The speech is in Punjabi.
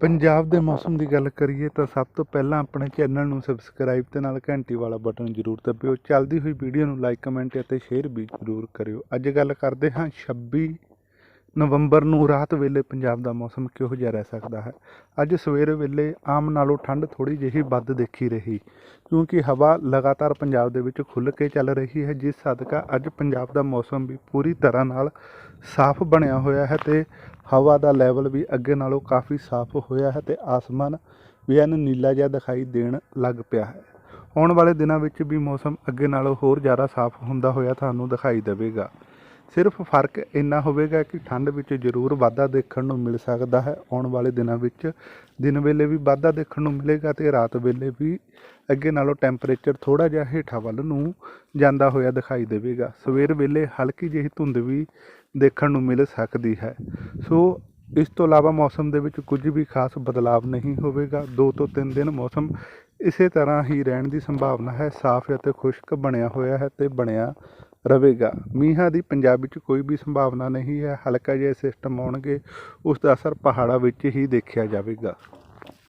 ਪੰਜਾਬ ਦੇ ਮੌਸਮ ਦੀ ਗੱਲ ਕਰੀਏ ਤਾਂ ਸਭ ਤੋਂ ਪਹਿਲਾਂ ਆਪਣੇ ਚੈਨਲ ਨੂੰ ਸਬਸਕ੍ਰਾਈਬ ਤੇ ਨਾਲ ਘੰਟੀ ਵਾਲਾ ਬਟਨ ਜ਼ਰੂਰ ਦਬਿਓ। ਚੱਲਦੀ ਹੋਈ ਵੀਡੀਓ ਨੂੰ ਲਾਈਕ ਕਮੈਂਟ ਅਤੇ ਸ਼ੇਅਰ ਵੀ ਜ਼ਰੂਰ ਕਰਿਓ। ਅੱਜ ਗੱਲ ਕਰਦੇ ਹਾਂ 26 ਨਵੰਬਰ ਨੂੰ ਰਾਤ ਵੇਲੇ ਪੰਜਾਬ ਦਾ ਮੌਸਮ ਕਿਹੋ ਜਿਹਾ ਰਹਿ ਸਕਦਾ ਹੈ? ਅੱਜ ਸਵੇਰ ਵੇਲੇ ਆਮ ਨਾਲੋਂ ਠੰਡ ਥੋੜੀ ਜਿਹੀ ਵੱਧ ਦੇਖੀ ਰਹੀ, ਕਿਉਂਕਿ ਹਵਾ ਲਗਾਤਾਰ ਪੰਜਾਬ ਦੇ ਵਿੱਚ ਖੁੱਲ੍ਹ ਕੇ ਚੱਲ ਰਹੀ ਹੈ, ਜਿਸ ਸਦਕਾ ਅੱਜ ਪੰਜਾਬ ਦਾ ਮੌਸਮ ਵੀ ਪੂਰੀ ਤਰ੍ਹਾਂ ਨਾਲ ਸਾਫ਼ ਬਣਿਆ ਹੋਇਆ ਹੈ ਤੇ ਹਵਾ ਦਾ ਲੈਵਲ ਵੀ ਅੱਗੇ ਨਾਲੋਂ ਕਾਫੀ ਸਾਫ਼ ਹੋਇਆ ਹੈ ਤੇ ਆਸਮਾਨ ਵੀ ਐਨ ਨੀਲਾ ਜਿਹਾ ਦਿਖਾਈ ਦੇਣ ਲੱਗ ਪਿਆ ਹੈ। ਆਉਣ ਵਾਲੇ ਦਿਨਾਂ ਵਿੱਚ ਵੀ ਮੌਸਮ ਅੱਗੇ ਨਾਲੋਂ ਹੋਰ ਜ਼ਿਆਦਾ ਸਾਫ਼ ਹੁੰਦਾ ਹੋਇਆ ਤੁਹਾਨੂੰ ਦਿਖਾਈ ਦੇਵੇਗਾ। ਸਿਰਫ ਫ਼ਰਕ ਇੰਨਾ ਹੋਵੇਗਾ ਕਿ ਠੰਡ ਵਿੱਚ ਜ਼ਰੂਰ ਵਾਧਾ ਦੇਖਣ ਨੂੰ ਮਿਲ ਸਕਦਾ ਹੈ। ਆਉਣ ਵਾਲੇ ਦਿਨਾਂ ਵਿੱਚ ਦਿਨ ਵੇਲੇ ਵੀ ਵਾਧਾ ਦੇਖਣ ਨੂੰ ਮਿਲੇਗਾ ਤੇ ਰਾਤ ਵੇਲੇ ਵੀ ਅੱਗੇ ਨਾਲੋਂ ਟੈਂਪਰੇਚਰ ਥੋੜਾ ਜਿਹਾ ਹੇਠਾਂ ਵੱਲ ਨੂੰ ਜਾਂਦਾ ਹੋਇਆ ਦਿਖਾਈ ਦੇਵੇਗਾ। ਸਵੇਰ ਵੇਲੇ ਹਲਕੀ ਜਿਹੀ ਧੁੰਦ ਵੀ ਦੇਖਣ ਨੂੰ ਮਿਲ ਸਕਦੀ ਹੈ। ਸੋ ਇਸ ਤੋਂ ਇਲਾਵਾ ਮੌਸਮ ਦੇ ਵਿੱਚ ਕੁਝ ਵੀ ਖਾਸ ਬਦਲਾਵ ਨਹੀਂ ਹੋਵੇਗਾ। 2 ਤੋਂ 3 ਦਿਨ ਮੌਸਮ ਇਸੇ ਤਰ੍ਹਾਂ ਹੀ ਰਹਿਣ ਦੀ ਸੰਭਾਵਨਾ ਹੈ, ਸਾਫ਼ ਅਤੇ ਖੁਸ਼ਕ ਬਣਿਆ ਹੋਇਆ ਹੈ ਤੇ ਬਣਿਆ ਰਵੇਗਾ ਮੀਂਹਾਂ ਦੀ ਪੰਜਾਬ ਵਿੱਚ ਕੋਈ ਵੀ ਸੰਭਾਵਨਾ ਨਹੀਂ ਹੈ, ਹਲਕਾ ਜਿਹਾ ਸਿਸਟਮ ਆਉਣਗੇ ਉਸ ਦਾ ਅਸਰ ਪਹਾੜਾਂ ਵਿੱਚ ਹੀ ਦੇਖਿਆ ਜਾਵੇਗਾ।